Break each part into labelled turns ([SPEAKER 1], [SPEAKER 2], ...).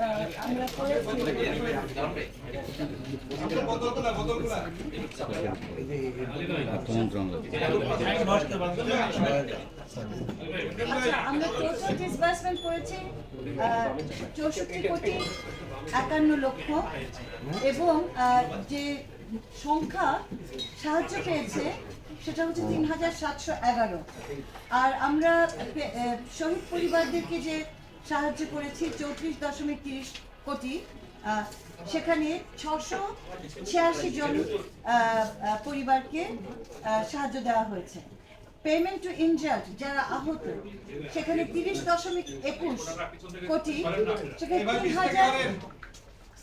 [SPEAKER 1] আহ, আমরা আচ্ছা total disbursement করেছি চৌষট্টি কোটি একান্ন লক্ষ এবং যে সংখ্যা সাহায্য পেয়েছে সেটা হচ্ছে তিন হাজার সাতশো এগারো। আর আমরা শহীদ পরিবারদেরকে যে সাহায্য করেছি চৌত্রিশ দশমিক তিরিশ কোটি। সেখানে ছশো ছিয়াশি জন পরিবারকে সাহায্য দেওয়া হয়েছে। পেমেন্ট টু ইনজার্ড যারা আহত, সেখানে তিরিশ দশমিক একুশ কোটি, সেখানে তিন হাজার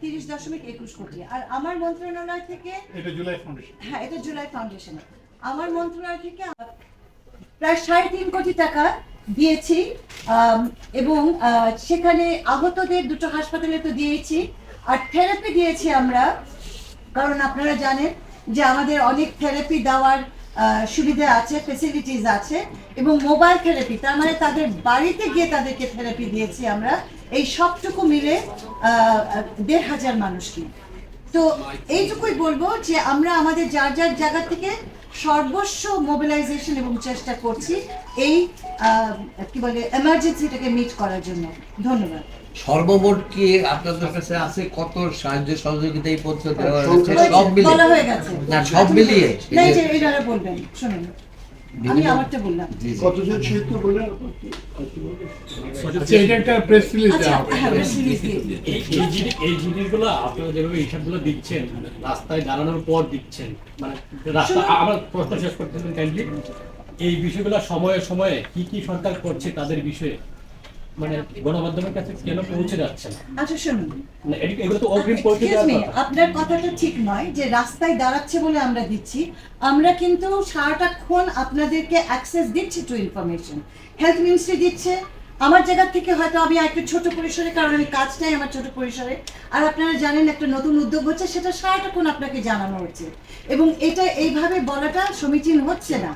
[SPEAKER 1] তিরিশ দশমিক একুশ কোটি। আর আমার মন্ত্রণালয় থেকে
[SPEAKER 2] এটা জুলাই ফাউন্ডেশন
[SPEAKER 1] হ্যাঁ এটা জুলাই ফাউন্ডেশন আমার মন্ত্রণালয় থেকে প্রায় সাড়ে তিন কোটি টাকা দিয়েছি এবং সেখানে আহতদের দুটো হাসপাতালে তো দিয়েছি। আর থেরাপি দিয়েছি আমরা। কারণ আপনারা জানেন যে আমাদের অনেক থেরাপি দেওয়ার সুবিধা আছে ফেসিলিটিস আছে এবং মোবাইল থেরাপি তার মানে তাদের বাড়িতে গিয়ে তাদেরকে থেরাপি দিয়েছি আমরা। এই সবটুকু মিলে দেড় হাজার মানুষকে। তো এইটুকুই বলব যে আমরা আমাদের যার যার জায়গা থেকে সর্বস্ব মোবিলাইজেশন এবং চেষ্টা করছি এই কি বলে এমার্জেন্সিটাকে মিট করার জন্য। ধন্যবাদ।
[SPEAKER 3] সর্বমোট কি আপনাদের কাছে আছে কত সাহায্য সহযোগিতা এই পত্র দেওয়া হয়েছে সব মিলিয়ে। না সব মিলিয়ে
[SPEAKER 1] বলবেন শুনুন। আমি আমারটা বললাম।
[SPEAKER 2] কতজন শহীদ বললেন? আচ্ছা এটা একটা প্রেস রিলিজ
[SPEAKER 1] আচ্ছা হ্যাঁ।
[SPEAKER 4] এই এই জিনিস এই জিনিসগুলো আপনারা যেভাবে হিসাবগুলো দিচ্ছেন রাস্তায় দাঁড়ানোর পর দিচ্ছেন মানে রাস্তা আমার প্রশ্ন শেষ করতে কাইন্ডলি। এই বিষয়গুলো সময়ে সময়ে কি কি সরকার করছে তাদের বিষয়ে মানে গণমাধ্যমের কাছে কেন পৌঁছে যাচ্ছে
[SPEAKER 1] আচ্ছা শুনুন।
[SPEAKER 4] মানে এগুলো তো অগ্রিম পৌঁছে
[SPEAKER 1] আপনার কথাটা ঠিক নয় যে রাস্তায় দাঁড়াচ্ছে বলে আমরা দিচ্ছি। আমরা কিন্তু সারাটাক্ষণ আপনাদেরকে অ্যাক্সেস দিচ্ছি টু ইনফরমেশন হেলথ মিনিস্ট্রি দিচ্ছে। আমার জায়গা থেকে হয়তো আমি একটু ছোট পরিসরে কারণ আমি কাজটাই আমার ছোট পরিসরে। আর আপনারা জানেন একটা নতুন উদ্যোগ হচ্ছে সেটা সারাটাক্ষণ আপনাকে জানানো হচ্ছে। এবং এটা এইভাবে বলাটা সমীচীন হচ্ছে না।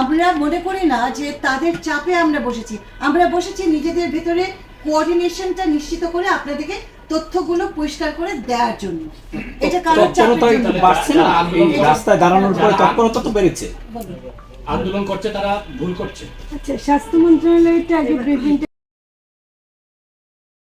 [SPEAKER 1] আমরা মনে করি না যে তাদের চাপে আমরা বসেছি। আমরা বসেছি নিজেদের ভেতরে কোঅর্ডিনেশনটা নিশ্চিত করে আপনাদেরকে তথ্যগুলো পরিষ্কার করে দেওয়ার জন্য। এটা কারোর চাপের
[SPEAKER 5] তৎপরতা বাড়ছে না? রাস্তায় দাঁড়ানোর পরে তৎপরতা তো বেড়েছে।
[SPEAKER 4] আন্দোলন করছে তারা ভুল করছে।
[SPEAKER 6] আচ্ছা স্বাস্থ্য মন্ত্রণালয়টা আগে ব্রিফিংটা